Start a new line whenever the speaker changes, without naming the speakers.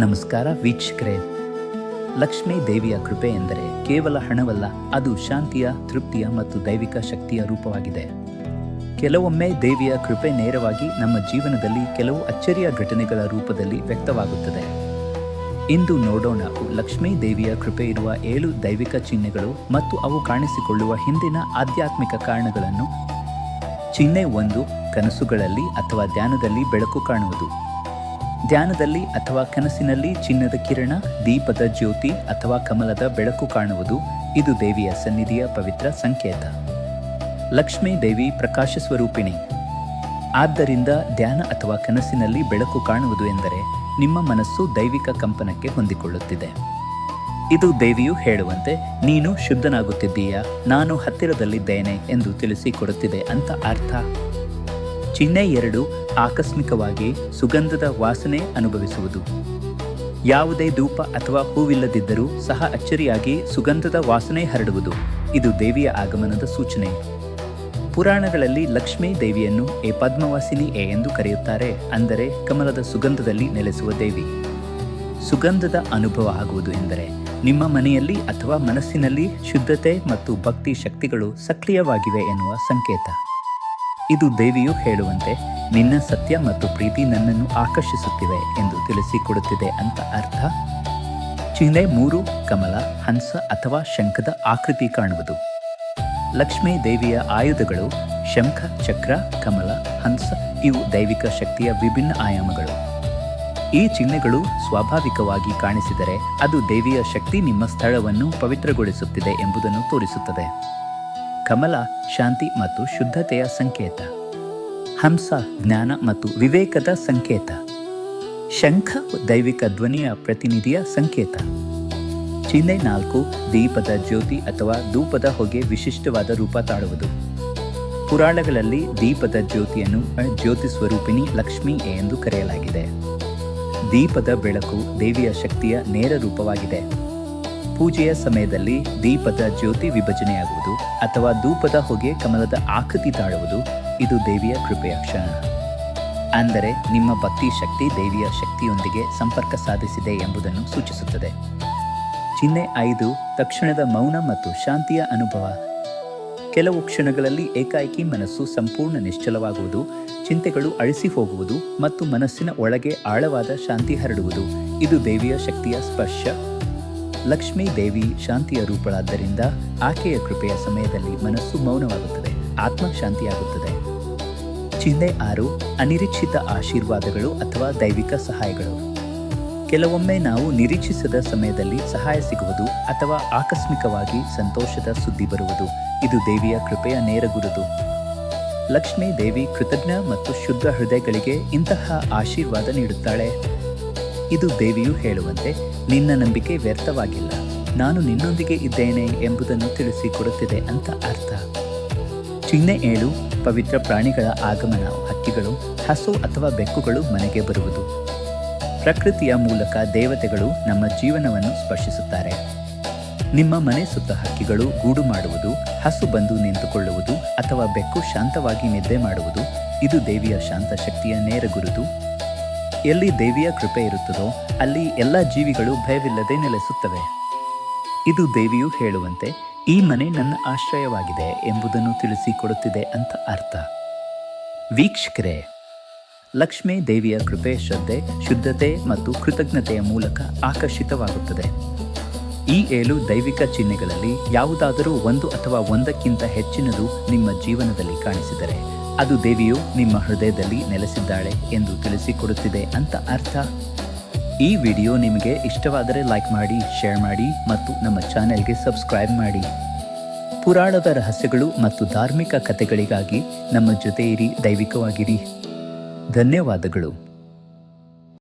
ನಮಸ್ಕಾರ ವೀಕ್ಷಕರೇ. ಲಕ್ಷ್ಮೀ ದೇವಿಯ ಕೃಪೆ ಎಂದರೆ ಕೇವಲ ಹಣವಲ್ಲ, ಅದು ಶಾಂತಿಯ, ತೃಪ್ತಿಯ ಮತ್ತು ದೈವಿಕ ಶಕ್ತಿಯ ರೂಪವಾಗಿದೆ. ಕೆಲವೊಮ್ಮೆ ದೇವಿಯ ಕೃಪೆ ನೇರವಾಗಿ ನಮ್ಮ ಜೀವನದಲ್ಲಿ ಕೆಲವು ಅಚ್ಚರಿಯ ಘಟನೆಗಳ ರೂಪದಲ್ಲಿ ವ್ಯಕ್ತವಾಗುತ್ತದೆ. ಇಂದು ನೋಡೋಣ ಲಕ್ಷ್ಮೀ ದೇವಿಯ ಕೃಪೆ ಇರುವ ಏಳು ದೈವಿಕ ಚಿಹ್ನೆಗಳು ಮತ್ತು ಅವು ಕಾಣಿಸಿಕೊಳ್ಳುವ ಹಿಂದಿನ ಆಧ್ಯಾತ್ಮಿಕ ಕಾರಣಗಳನ್ನು. ಚಿಹ್ನೆ ಒಂದು ಕನಸುಗಳಲ್ಲಿ ಅಥವಾ ಧ್ಯಾನದಲ್ಲಿ ಬೆಳಕು ಕಾಣುವುದು. ಧ್ಯಾನದಲ್ಲಿ ಅಥವಾ ಕನಸಿನಲ್ಲಿ ಚಿನ್ನದ ಕಿರಣ, ದೀಪದ ಜ್ಯೋತಿ ಅಥವಾ ಕಮಲದ ಬೆಳಕು ಕಾಣುವುದು ಇದು ದೇವಿಯ ಸನ್ನಿಧಿಯ ಪವಿತ್ರ ಸಂಕೇತ. ಲಕ್ಷ್ಮೀ ದೇವಿ ಪ್ರಕಾಶ ಸ್ವರೂಪಿಣಿ. ಆದ್ದರಿಂದ ಧ್ಯಾನ ಅಥವಾ ಕನಸಿನಲ್ಲಿ ಬೆಳಕು ಕಾಣುವುದು ಎಂದರೆ ನಿಮ್ಮ ಮನಸ್ಸು ದೈವಿಕ ಕಂಪನಕ್ಕೆ ಹೊಂದಿಕೊಳ್ಳುತ್ತಿದೆ. ಇದು ದೇವಿಯು ಹೇಳುವಂತೆ, ನೀನು ಶುದ್ಧನಾಗುತ್ತಿದ್ದೀಯಾ? ನಾನು ಹತ್ತಿರದಲ್ಲಿದ್ದೇನೆ ಎಂದು ತಿಳಿಸಿಕೊಡುತ್ತಿದೆ ಅಂತ ಅರ್ಥ. ಚಿಹ್ನೆ ಎರಡು ಆಕಸ್ಮಿಕವಾಗಿ ಸುಗಂಧದ ವಾಸನೆ ಅನುಭವಿಸುವುದು. ಯಾವುದೇ ಧೂಪ ಅಥವಾ ಹೂವಿಲ್ಲದಿದ್ದರೂ ಸಹ ಅಚ್ಚರಿಯಾಗಿ ಸುಗಂಧದ ವಾಸನೆ ಹರಡುವುದು. ಇದು ದೇವಿಯ ಆಗಮನದ ಸೂಚನೆ. ಪುರಾಣಗಳಲ್ಲಿ ಲಕ್ಷ್ಮೀ ದೇವಿಯನ್ನು ಎ ಪದ್ಮವಾಸಿನಿ ಎ ಎಂದು ಕರೆಯುತ್ತಾರೆ, ಅಂದರೆ ಕಮಲದ ಸುಗಂಧದಲ್ಲಿ ನೆಲೆಸುವ ದೇವಿ. ಸುಗಂಧದ ಅನುಭವ ಆಗುವುದು ಎಂದರೆ ನಿಮ್ಮ ಮನೆಯಲ್ಲಿ ಅಥವಾ ಮನಸ್ಸಿನಲ್ಲಿ ಶುದ್ಧತೆ ಮತ್ತು ಭಕ್ತಿ ಶಕ್ತಿಗಳು ಸಕ್ರಿಯವಾಗಿವೆ ಎನ್ನುವ ಸಂಕೇತ. ಇದು ದೇವಿಯು ಹೇಳುವಂತೆ, ನಿನ್ನ ಸತ್ಯ ಮತ್ತು ಪ್ರೀತಿ ನನ್ನನ್ನು ಆಕರ್ಷಿಸುತ್ತಿವೆ ಎಂದು ತಿಳಿಸಿಕೊಡುತ್ತಿದೆ ಅಂತ ಅರ್ಥ? ಚಿಹ್ನೆ ಮೂರು, ಕಮಲ, ಹಂಸ ಅಥವಾ ಶಂಖದ ಆಕೃತಿ ಕಾಣುವುದು. ಲಕ್ಷ್ಮೀ ದೇವಿಯ ಆಯುಧಗಳು, ಶಂಖ, ಚಕ್ರ, ಕಮಲ, ಹಂಸ, ಇವು ದೈವಿಕ ಶಕ್ತಿಯ ವಿಭಿನ್ನ ಆಯಾಮಗಳು. ಈ ಚಿಹ್ನೆಗಳು ಸ್ವಾಭಾವಿಕವಾಗಿ ಕಾಣಿಸಿದರೆ ಅದು ದೇವಿಯ ಶಕ್ತಿ ನಿಮ್ಮ ಸ್ಥಳವನ್ನು ಪವಿತ್ರಗೊಳಿಸುತ್ತಿದೆ ಎಂಬುದನ್ನು ತೋರಿಸುತ್ತದೆ. ಕಮಲ, ಶಾಂತಿ ಮತ್ತು ಶುದ್ಧತೆಯ ಸಂಕೇತ. ಹಂಸ, ಜ್ಞಾನ ಮತ್ತು ವಿವೇಕದ ಸಂಕೇತ. ಶಂಖ, ದೈವಿಕ ಧ್ವನಿಯ ಪ್ರತಿನಿಧಿಯ ಸಂಕೇತ. ಚಿಹ್ನೆ ನಾಲ್ಕು, ದೀಪದ ಜ್ಯೋತಿ ಅಥವಾ ಧೂಪದ ಹೊಗೆ ವಿಶಿಷ್ಟವಾದ ರೂಪ ತಾಳುವುದು. ಪುರಾಣಗಳಲ್ಲಿ ದೀಪದ ಜ್ಯೋತಿಯನ್ನು ಜ್ಯೋತಿ ಸ್ವರೂಪಿಣಿ ಲಕ್ಷ್ಮಿ ಎಂದು ಕರೆಯಲಾಗಿದೆ. ದೀಪದ ಬೆಳಕು ದೇವಿಯ ಶಕ್ತಿಯ ನೇರ ರೂಪವಾಗಿದೆ. ಪೂಜೆಯ ಸಮಯದಲ್ಲಿ ದೀಪದ ಜ್ಯೋತಿ ವಿಭಜನೆಯಾಗುವುದು ಅಥವಾ ಧೂಪದ ಹೊಗೆ ಕಮಲದ ಆಕೃತಿ ತಾಳುವುದು ಇದು ದೇವಿಯ ಕೃಪೆಯ ಕ್ಷಣ ಅಂದರೆ ನಿಮ್ಮ ಭಕ್ತಿ ಶಕ್ತಿ ದೇವಿಯ ಶಕ್ತಿಯೊಂದಿಗೆ ಸಂಪರ್ಕ ಸಾಧಿಸಿದೆ ಎಂಬುದನ್ನು ಸೂಚಿಸುತ್ತದೆ. ಚಿಹ್ನೆ ಐದು, ತಕ್ಷಣದ ಮೌನ ಮತ್ತು ಶಾಂತಿಯ ಅನುಭವ. ಕೆಲವು ಕ್ಷಣಗಳಲ್ಲಿ ಏಕಾಏಕಿ ಮನಸ್ಸು ಸಂಪೂರ್ಣ ನಿಶ್ಚಲವಾಗುವುದು, ಚಿಂತೆಗಳು ಅಳಿಸಿ ಹೋಗುವುದು ಮತ್ತು ಮನಸ್ಸಿನ ಒಳಗೆ ಆಳವಾದ ಶಾಂತಿ ಹರಡುವುದು. ಇದು ದೇವಿಯ ಶಕ್ತಿಯ ಸ್ಪರ್ಶ. ಲಕ್ಷ್ಮೀ ದೇವಿ ಶಾಂತಿಯ ರೂಪಳಾದ್ದರಿಂದ ಆಕೆಯ ಕೃಪೆಯ ಸಮಯದಲ್ಲಿ ಮನಸ್ಸು ಮೌನವಾಗುತ್ತದೆ ಆತ್ಮ ಶಾಂತಿಯಾಗುತ್ತದೆ ಚಿಹ್ನೆ ಆರು, ಅನಿರೀಕ್ಷಿತ ಆಶೀರ್ವಾದಗಳು ಅಥವಾ ದೈವಿಕ ಸಹಾಯಗಳು. ಕೆಲವೊಮ್ಮೆ ನಾವು ನಿರೀಕ್ಷಿಸದ ಸಮಯದಲ್ಲಿ ಸಹಾಯ ಸಿಗುವುದು ಅಥವಾ ಆಕಸ್ಮಿಕವಾಗಿ ಸಂತೋಷದ ಸುದ್ದಿ ಬರುವುದು, ಇದು ದೇವಿಯ ಕೃಪೆಯ ನೇರ ಗುರುತು. ಲಕ್ಷ್ಮೀ ದೇವಿ ಕೃತಜ್ಞ ಮತ್ತು ಶುದ್ಧ ಹೃದಯಗಳಿಗೆ ಇಂತಹ ಆಶೀರ್ವಾದ ನೀಡುತ್ತಾಳೆ. ಇದು ದೇವಿಯು ಹೇಳುವಂತೆ ನಿನ್ನ ನಂಬಿಕೆ ವ್ಯರ್ಥವಾಗಿಲ್ಲ. ನಾನು ನಿನ್ನೊಂದಿಗೆ ಇದ್ದೇನೆ ಎಂಬುದನ್ನು ತಿಳಿಸಿಕೊಡುತ್ತಿದೆ ಅಂತ ಅರ್ಥ. ಚಿಹ್ನೆ ಏಳು, ಪವಿತ್ರ ಪ್ರಾಣಿಗಳ ಆಗಮನ, ಹಕ್ಕಿಗಳು, ಹಸು ಅಥವಾ ಬೆಕ್ಕುಗಳು ಮನೆಗೆ ಬರುವುದು. ಪ್ರಕೃತಿಯ ಮೂಲಕ ದೇವತೆಗಳು ನಮ್ಮ ಜೀವನವನ್ನು ಸ್ಪರ್ಶಿಸುತ್ತಾರೆ. ನಿಮ್ಮ ಮನೆ ಸುತ್ತ ಹಕ್ಕಿಗಳು ಗೂಡು ಮಾಡುವುದು, ಹಸು ಬಂದು ನಿಂತುಕೊಳ್ಳುವುದು ಅಥವಾ ಬೆಕ್ಕು ಶಾಂತವಾಗಿ ನಿದ್ದೆ ಮಾಡುವುದು, ಇದು ದೇವಿಯ ಶಾಂತ ಶಕ್ತಿಯ ನೇರ ಗುರುತು. ಎಲ್ಲಿ ದೇವಿಯ ಕೃಪೆ ಇರುತ್ತದೋ ಅಲ್ಲಿ ಎಲ್ಲ ಜೀವಿಗಳು ಭಯವಿಲ್ಲದೆ ನೆಲೆಸುತ್ತವೆ. ಇದು ದೇವಿಯು ಹೇಳುವಂತೆ, ಈ ಮನೆ ನನ್ನ ಆಶ್ರಯವಾಗಿದೆ ಎಂಬುದನ್ನು ತಿಳಿಸಿಕೊಡುತ್ತಿದೆ ಅಂತ ಅರ್ಥ. ವೀಕ್ಷಕರೇ, ಲಕ್ಷ್ಮೀ ದೇವಿಯ ಕೃಪೆ ಶ್ರದ್ಧೆ, ಶುದ್ಧತೆ ಮತ್ತು ಕೃತಜ್ಞತೆಯ ಮೂಲಕ ಆಕರ್ಷಿತವಾಗುತ್ತದೆ. ಈ ಏಳು ದೈವಿಕ ಚಿಹ್ನೆಗಳಲ್ಲಿ ಯಾವುದಾದರೂ ಒಂದು ಅಥವಾ ಒಂದಕ್ಕಿಂತ ಹೆಚ್ಚಿನದು ನಿಮ್ಮ ಜೀವನದಲ್ಲಿ ಕಾಣಿಸಿದರೆ ಅದು ದೇವಿಯು ನಿಮ್ಮ ಹೃದಯದಲ್ಲಿ ನೆಲೆಸಿದ್ದಾಳೆ ಎಂದು ತಿಳಿಸಿಕೊಡುತ್ತಿದೆ ಅಂತ ಅರ್ಥ. ಈ ವಿಡಿಯೋ ನಿಮಗೆ ಇಷ್ಟವಾದರೆ ಲೈಕ್ ಮಾಡಿ, ಶೇರ್ ಮಾಡಿ ಮತ್ತು ನಮ್ಮ ಚಾನೆಲ್ಗೆ ಸಬ್ಸ್ಕ್ರೈಬ್ ಮಾಡಿ. ಪುರಾಣದ ರಹಸ್ಯಗಳು ಮತ್ತು ಧಾರ್ಮಿಕ ಕಥೆಗಳಿಗಾಗಿ ನಮ್ಮ ಜೊತೆ ಇರಿ, ದೈವಿಕವಾಗಿರಿ. ಧನ್ಯವಾದಗಳು.